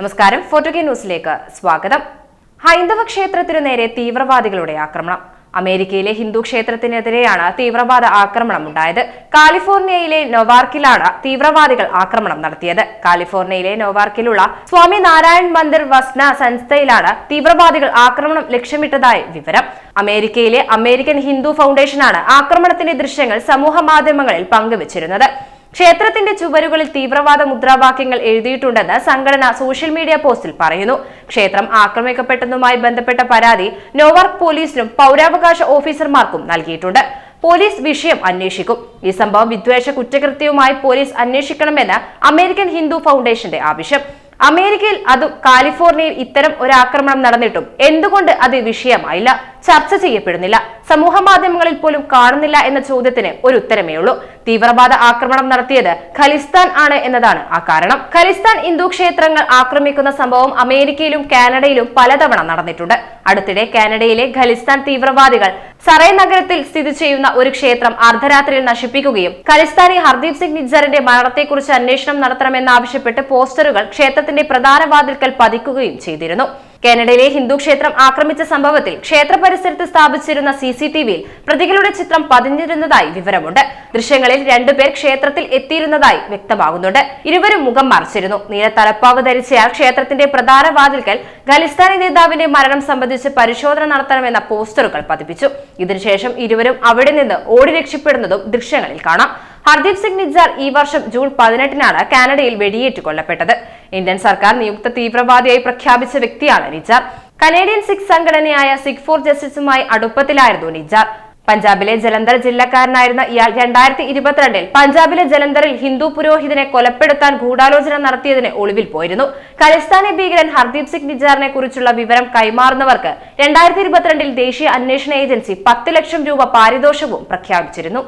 നമസ്കാരം. Photo K ന്യൂസിലേക്ക് സ്വാഗതം. ഹൈന്ദവ ക്ഷേത്രത്തിനു നേരെ തീവ്രവാദികളുടെ ആക്രമണം. അമേരിക്കയിലെ ഹിന്ദു ക്ഷേത്രത്തിനെതിരെയാണ് തീവ്രവാദ ആക്രമണം ഉണ്ടായത്. കാലിഫോർണിയയിലെ നൊവാർക്കിലാണ് തീവ്രവാദികൾ ആക്രമണം നടത്തിയത്. കാലിഫോർണിയയിലെ നൊവാർക്കിലുള്ള സ്വാമി നാരായൺ മന്ദിർ വസ്ന സംസ്ഥയിലാണ് തീവ്രവാദികൾ ആക്രമണം ലക്ഷ്യമിട്ടതായി വിവരം. അമേരിക്കയിലെ അമേരിക്കൻ ഹിന്ദു ഫൗണ്ടേഷനാണ് ആക്രമണത്തിന്റെ ദൃശ്യങ്ങൾ സമൂഹ മാധ്യമങ്ങളിൽ പങ്കുവച്ചിരുന്നത്. ക്ഷേത്രത്തിന്റെ ചുവരുകളിൽ തീവ്രവാദ മുദ്രാവാക്യങ്ങൾ എഴുതിയിട്ടുണ്ടെന്ന് സംഘടന സോഷ്യൽ മീഡിയ പോസ്റ്റിൽ പറയുന്നു. ക്ഷേത്രം ആക്രമിക്കപ്പെട്ടതുമായി ബന്ധപ്പെട്ട പരാതി നോവാർക്ക് പോലീസിനും പൗരാവകാശ ഓഫീസർമാർക്കും നൽകിയിട്ടുണ്ട്. പോലീസ് വിഷയം അന്വേഷിക്കും. ഈ സംഭവം വിദ്വേഷ കുറ്റകൃത്യവുമായി പോലീസ് അന്വേഷിക്കണമെന്ന് അമേരിക്കൻ ഹിന്ദു ഫൗണ്ടേഷന്റെ ആവശ്യം. അമേരിക്കയിൽ അതും കാലിഫോർണിയയിൽ ഇത്തരം ഒരു ആക്രമണം നടന്നിട്ടും എന്തുകൊണ്ട് അത് വിഷയമായില്ല? ചർച്ച ചെയ്യപ്പെടുന്നില്ല. സമൂഹ മാധ്യമങ്ങളിൽ പോലും കാണുന്നില്ല എന്ന ചോദ്യത്തിന് ഒരു ഉത്തരമേ ഉള്ളൂ. തീവ്രവാദ ആക്രമണം നടത്തിയത് ഖലിസ്ഥാൻ ആണ് എന്നതാണ് ആ കാരണം. ഖലിസ്ഥാൻ ഹിന്ദു ക്ഷേത്രങ്ങൾ ആക്രമിക്കുന്ന സംഭവം അമേരിക്കയിലും കാനഡയിലും പലതവണ നടന്നിട്ടുണ്ട്. അടുത്തിടെ കാനഡയിലെ ഖലിസ്ഥാൻ തീവ്രവാദികൾ സറേ നഗരത്തിൽ സ്ഥിതി ചെയ്യുന്ന ഒരു ക്ഷേത്രം അർദ്ധരാത്രിയിൽ നശിപ്പിക്കുകയും ഖലിസ്ഥാനി ഹർദീപ് സിംഗ് നിജ്ജറിന്റെ മരണത്തെക്കുറിച്ച് അന്വേഷണം നടത്തണമെന്നാവശ്യപ്പെട്ട് പോസ്റ്ററുകൾ ക്ഷേത്രത്തിന്റെ പ്രധാന വാതിൽക്കൽ പതിക്കുകയും ചെയ്തിരുന്നു. കാനഡയിലെ ഹിന്ദു ക്ഷേത്രം ആക്രമിച്ച സംഭവത്തിൽ ക്ഷേത്ര പരിസരത്ത് സ്ഥാപിച്ചിരുന്ന സി സി ടി വിയിൽ പ്രതികളുടെ ചിത്രം പതിഞ്ഞിരുന്നതായി വിവരമുണ്ട്. ദൃശ്യങ്ങളിൽ രണ്ടുപേർ ക്ഷേത്രത്തിൽ എത്തിയിരുന്നതായി വ്യക്തമാകുന്നുണ്ട്. ഇരുവരും മുഖം മറച്ചിരുന്നു. നീല തലപ്പാവ് ധരിച്ചയാൾ ക്ഷേത്രത്തിന്റെ പ്രധാന വാതിൽക്കൽ ഖലിസ്ഥാനി നേതാവിന്റെ മരണം സംബന്ധിച്ച് പരിശോധന നടത്തണമെന്ന പോസ്റ്ററുകൾ പതിപ്പിച്ചു. ഇതിനുശേഷം ഇരുവരും അവിടെ നിന്ന് ഓടി രക്ഷപ്പെടുന്നതും ദൃശ്യങ്ങളിൽ കാണാം. ഹർദീപ് സിംഗ് നിജാർ ഈ വർഷം ജൂൺ പതിനെട്ടിനാണ് കാനഡയിൽ വെടിയേറ്റ് കൊല്ലപ്പെട്ടത്. ഇന്ത്യൻ സർക്കാർ നിയുക്ത തീവ്രവാദിയായി പ്രഖ്യാപിച്ച വ്യക്തിയാണ് നിജാർ. കനേഡിയൻ സിഖ് സംഘടനയായ സിഖ് ഫോർ ജസ്റ്റിസുമായി അടുപ്പത്തിലായിരുന്നു നിജാർ. പഞ്ചാബിലെ ജലന്ധർ ജില്ലക്കാരനായിരുന്ന ഇയാൾ രണ്ടായിരത്തി ഇരുപത്തിരണ്ടിൽ പഞ്ചാബിലെ ജലന്ധറിൽ ഹിന്ദു പുരോഹിതനെ കൊലപ്പെടുത്താൻ ഗൂഢാലോചന നടത്തിയതിന് ഒളിവിൽ പോയിരുന്നു. ഖലിസ്ഥാനി ഭീകരൻ ഹർദീപ് സിംഗ് നിജാറിനെ കുറിച്ചുള്ള വിവരം കൈമാറുന്നവർക്ക് രണ്ടായിരത്തി ഇരുപത്തിരണ്ടിൽ ദേശീയ അന്വേഷണ ഏജൻസി പത്ത് ലക്ഷം രൂപ പാരിതോഷവും പ്രഖ്യാപിച്ചിരുന്നു.